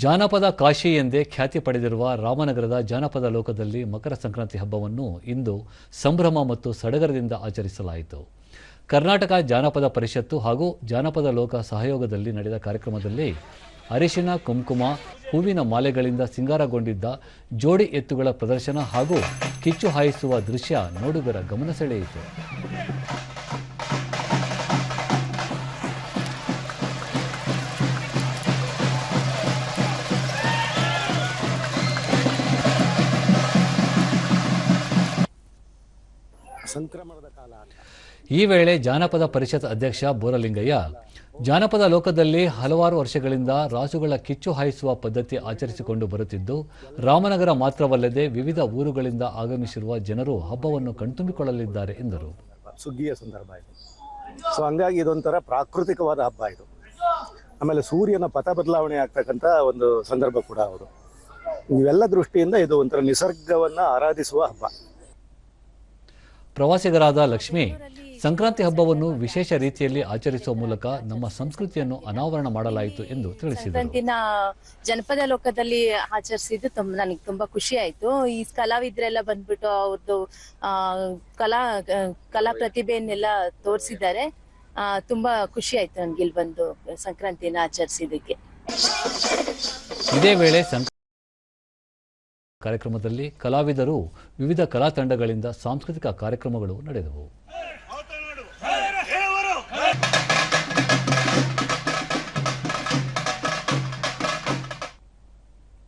ಜಾನಪದ ಕಾಶಿ ಎಂದೇ ಖ್ಯಾತಿ ಪಡೆದಿರುವ ರಾಮನಗರದ ಜಾನಪದ ಲೋಕದಲ್ಲಿ ಮಕರ ಸಂಕ್ರಾಂತಿ ಹಬ್ಬವನ್ನು ಇಂದು ಸಂಭ್ರಮ ಮತ್ತು ಸಡಗರದಿಂದ ಆಚರಿಸಲಾಯಿತು. ಕರ್ನಾಟಕ ಜಾನಪದ ಪರಿಷತ್ತು ಹಾಗೂ ಜಾನಪದ ಲೋಕ ಸಹಯೋಗದಲ್ಲಿ ನಡೆದ ಕಾರ್ಯಕ್ರಮದಲ್ಲಿ ಅರಿಶಿನ, ಕುಂಕುಮ, ಹೂವಿನ ಮಾಲೆಗಳಿಂದ ಸಿಂಗಾರಗೊಂಡಿದ್ದ ಜೋಡಿ ಎತ್ತುಗಳ ಪ್ರದರ್ಶನ ಹಾಗೂ ಕಿಚ್ಚು ಹಾಯಿಸುವ ದೃಶ್ಯ ನೋಡುಗರ ಗಮನ ಸೆಳೆಯಿತು. ಸಂಕ್ರಮಣದ ಕಾಲ ಈ ವೇಳೆ ಜಾನಪದ ಪರಿಷತ್ ಅಧ್ಯಕ್ಷ ಬೋರಲಿಂಗಯ್ಯ ಜಾನಪದ ಲೋಕದಲ್ಲಿ ಹಲವಾರು ವರ್ಷಗಳಿಂದ ರಾಸುಗಳ ಕಿಚ್ಚು ಹಾಯಿಸುವ ಪದ್ಧತಿ ಆಚರಿಸಿಕೊಂಡು ಬರುತ್ತಿದ್ದು ರಾಮನಗರ ಮಾತ್ರವಲ್ಲದೆ ವಿವಿಧ ಊರುಗಳಿಂದ ಆಗಮಿಸಿರುವ ಜನರು ಹಬ್ಬವನ್ನು ಕಣ್ತುಂಬಿಕೊಳ್ಳಲಿದ್ದಾರೆ ಎಂದರು. ಸುಗ್ಗಿಯ ಸಂದರ್ಭ ಇದು. ಸೊ ಹಂಗಾಗಿ ಇದೊಂಥರ ಪ್ರಾಕೃತಿಕವಾದ ಹಬ್ಬ ಇದು. ಆಮೇಲೆ ಸೂರ್ಯನ ಪಥ ಬದಲಾವಣೆ ಆಗ್ತಕ್ಕಂಥ ಒಂದು ಸಂದರ್ಭ ಕೂಡ ಹೌದು. ಇವೆಲ್ಲ ದೃಷ್ಟಿಯಿಂದ ಇದು ಒಂಥರ ನಿಸರ್ಗವನ್ನು ಆರಾಧಿಸುವ ಹಬ್ಬ. ಪ್ರವಾಸಿಗರಾದ ಲಕ್ಷ್ಮಿ ಸಂಕ್ರಾಂತಿ ಹಬ್ಬವನ್ನು ವಿಶೇಷ ರೀತಿಯಲ್ಲಿ ಆಚರಿಸುವ ಮೂಲಕ ನಮ್ಮ ಸಂಸ್ಕೃತಿಯನ್ನು ಅನಾವರಣ ಮಾಡಲಾಯಿತು ಎಂದು ತಿಳಿಸಿದರು. ಸಂಕ್ರಾಂತಿನ ಜನಪದ ಲೋಕದಲ್ಲಿ ಆಚರಿಸಿದ್ದು ನನಗೆ ತುಂಬಾ ಖುಷಿ ಆಯ್ತು. ಈ ಕಲಾವಿದ್ರೆಲ್ಲ ಬಂದ್ಬಿಟ್ಟು ಅವ್ರದ್ದು ಆ ಕಲಾ ಕಲಾ ಪ್ರತಿಭೆಯನ್ನೆಲ್ಲ ತೋರಿಸಿದ್ದಾರೆ. ಆ ತುಂಬಾ ಖುಷಿ ಆಯ್ತು ನನ್ಗೆ ಇಲ್ಲಿ ಬಂದು ಸಂಕ್ರಾಂತಿನ ಆಚರಿಸಿದಕ್ಕೆ ಇದೇ ವೇಳೆ ಕಾರ್ಯಕ್ರಮದಲ್ಲಿ ಕಲಾವಿದರು ವಿವಿಧ ಕಲಾ ತಂಡಗಳಿಂದ ಸಾಂಸ್ಕೃತಿಕ ಕಾರ್ಯಕ್ರಮಗಳು ನಡೆದವು.